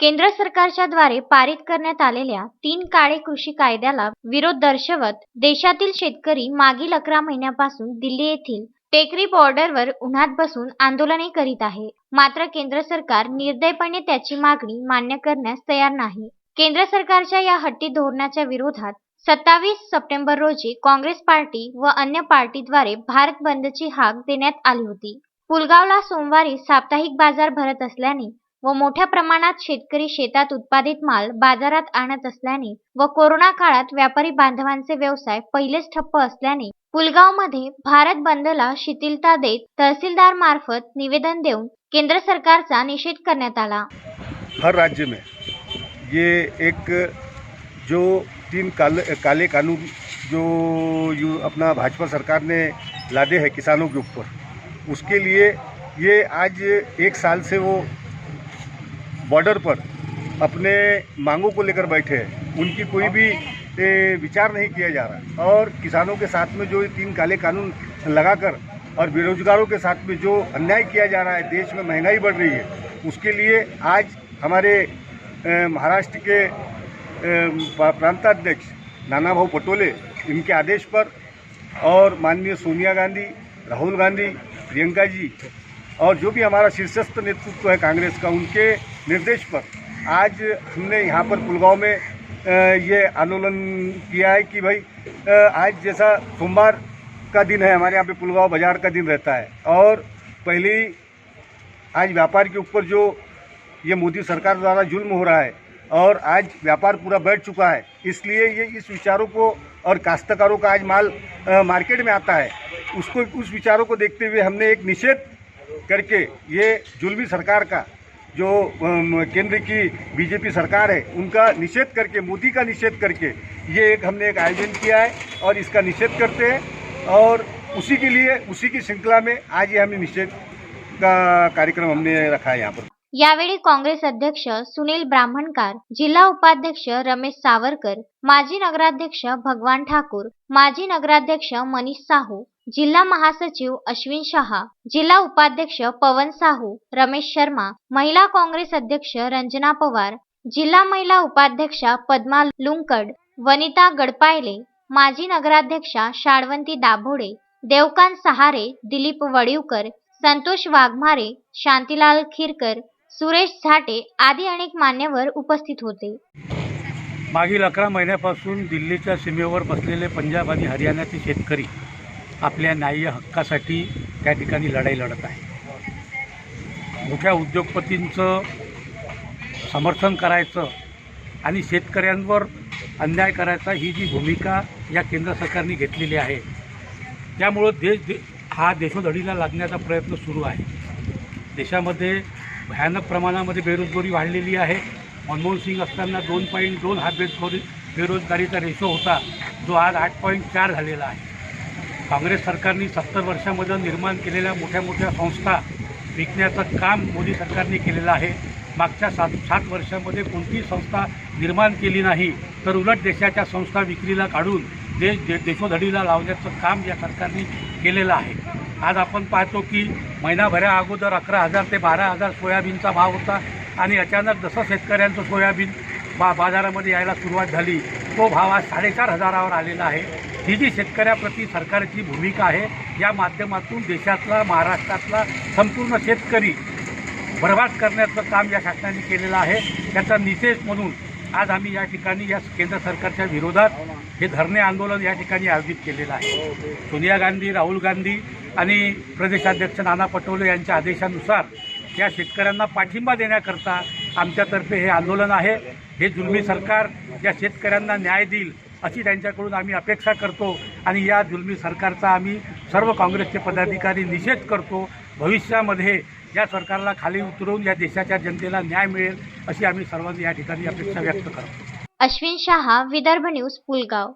केंद्र सरकारच्या द्वारे पारित करण्यात आलेल्या तीन काळे कृषी कायद्याला विरोध दर्शवत देशातील शेतकरी मागील अकरा महिन्यापासून दिल्ली येथील टेकरी बॉर्डरवर उन्हात बसून आंदोलने करीत आहे. मात्र केंद्र सरकार निर्दयपणे त्याची मागणी मान्य करण्यास तयार नाही. केंद्र सरकारच्या या हट्टी धोरणाच्या विरोधात सत्तावीस सप्टेंबर रोजी काँग्रेस पार्टी व अन्य पार्टीद्वारे भारत बंदची हाक देण्यात आली होती. पुलगावला सोमवारी साप्ताहिक बाजार भरत असल्याने व मोठ्या प्रमाणात शेतकरी शेतात उत्पादित माल बाजारात आणत असल्याने व कोरोना काळात व्यापारी बांधवांचे व्यवसाय पहिलेच ठप्प असल्याने पुलगावमध्ये भारत बंदला शिथिलता देत तहसीलदार मार्फत निवेदन देऊन केंद्र सरकारचा निषेध करण्यात आला. हर राज्य में ये एक जो तीन काले काले कानून जो यू अपना भाजपा सरकार ने लादे हैं किसानों के ऊपर उसके लिए ये आज एक साल से वो बॉर्डर पर अपने मांगों को लेकर बैठे हैं। उनकी कोई भी विचार नहीं किया जा रहा। और किसानों के साथ में जो तीन काले कानून लगाकर और बेरोजगारों के साथ में जो अन्याय किया जा रहा है, देश में महँगाई बढ़ रही है, उसके लिए आज हमारे महाराष्ट्र के प्रांताध्यक्ष नाना भाऊ पटोले इनके आदेश पर और माननीय सोनिया गांधी, राहुल गांधी, प्रियंका जी और जो भी हमारा शीर्षस्थ नेतृत्व है कांग्रेस का, उनके निर्देश पर। आज हमने यहाँ पर पुलगांव में ये आंदोलन किया है कि भाई आज जैसा सोमवार का दिन है हमारे यहाँ पे पुलगांव बाज़ार का दिन रहता है। और पहले आज व्यापार के ऊपर जो ये मोदी सरकार द्वारा जुल्म हो रहा है और आज व्यापार पूरा बैठ चुका है इसलिए ये इस विचारों को और काश्तकारों का आज माल अ, मार्केट में आता है उसको उस विचारों को देखते हुए हमने एक निषेध करके ये जुल्मी सरकार का जो केंद्र की बीजेपी सरकार है, उनका निषेध करके, मोदी का निषेध करके, ये एक हमने एक आयोजन किया है और इसका निषेध करते हैं और उसी के लिए, उसी की श्रृंखला में आज ये हमने निषेध का कार्यक्रम हमने रखा है यहाँ पर। यावेळी काँग्रेस अध्यक्ष सुनील ब्राह्मणकार, जिल्हा उपाध्यक्ष रमेश सावरकर, माजी नगराध्यक्ष भगवान ठाकूर, माजी नगराध्यक्ष मनीष साहू जिल्हा महासचिव अश्विन शहा जिल्हा उपाध्यक्ष पवन साहू रमेश शर्मा महिला काँग्रेस अध्यक्ष रंजना पवार जिल्हा महिला उपाध्यक्षा पद्मा लुंकड वनिता गडपायले माजी नगराध्यक्षा शाळवंती दाभोडे देवकांत सहारे दिलीप वडिवकर संतोष वाघमारे शांतीलाल खिरकर सुरेश झाटे आदी अनेक मान्यवर उपस्थित होते. मागील अकरा महिन्यापासून दिल्लीच्या सीमेवर बसलेले पंजाब आणि हरियाणाचे शेतकरी आपल्या न्याय्य हक्कासाठी त्या ठिकाणी लढाई लढत आहे. मोठ्या उद्योगपतींचं समर्थन करायचं आणि शेतकऱ्यांवर अन्याय करायचा ही जी भूमिका या केंद्र सरकारने घेतलेली आहे त्यामुळं देश दे हा देशोधडीला लागण्याचा प्रयत्न सुरू आहे. देशामध्ये भयानक प्रमाणामध्ये बेरोजगारी वाढलेली आहे. मनमोहन सिंग असताना दोन पॉईंट दोन हा बेरोजगारी बेरोजगारीचा रेशो होता जो आज आठ पॉईंट चार झालेला आहे. काँग्रेस सरकारने सत्तर वर्षामध्ये निर्माण केलेल्या मोठ्या मोठ्या संस्था विकण्याचं काम मोदी सरकारने केलेलं आहे. मागच्या सात सात वर्षामध्ये कोणतीही संस्था निर्माण केली नाही तर उलट देशाच्या संस्था विक्रीला काढून देश दे देशोधडीला लावण्याचं काम या सरकारने केलेलं आहे. आज आपण पाहतो की महिनाभऱ्या अगोदर अकरा हजार ते बारा हजार सोयाबीनचा भाव होता आणि अचानक जसं शेतकऱ्यांचं सोयाबीन बा बाजारामध्ये यायला सुरुवात झाली तो भाव आज साडेचार हजारावर आलेला आहे. ही जी शेतकऱ्याप्रती सरकारची भूमिका आहे या माध्यमातून देशातला महाराष्ट्रातला संपूर्ण शेतकरी बर्बाद करण्याचं काम या शासनाने केलेलं आहे. त्याचा निषेध म्हणून आज आम्ही या ठिकाणी या केंद्र सरकारच्या विरोधात हे धरणे आंदोलन या ठिकाणी आयोजित केलेलं आहे. सोनिया गांधी राहुल गांधी आणि प्रदेशाध्यक्ष नाना पटोले यांच्या आदेशानुसार या शेतकऱ्यांना पाठिंबा देण्याकरता आमच्यातर्फे हे आंदोलन आहे. हे जुलमी सरकार या शेतकऱ्यांना न्याय देईल अशी त्यांच्याकडून आम्ही अपेक्षा करतो आणि या जुलमी सरकारचा आम्ही सर्व काँग्रेसचे पदाधिकारी निषेध करतो. भविष्यामध्ये या सरकारला खाली उतरवून या देशाच्या जनतेला न्याय मिळेल अशी आम्ही सर्वांनी या ठिकाणी अपेक्षा व्यक्त करतो. अश्विन शहा विदर्भ न्यूज पुलगाव.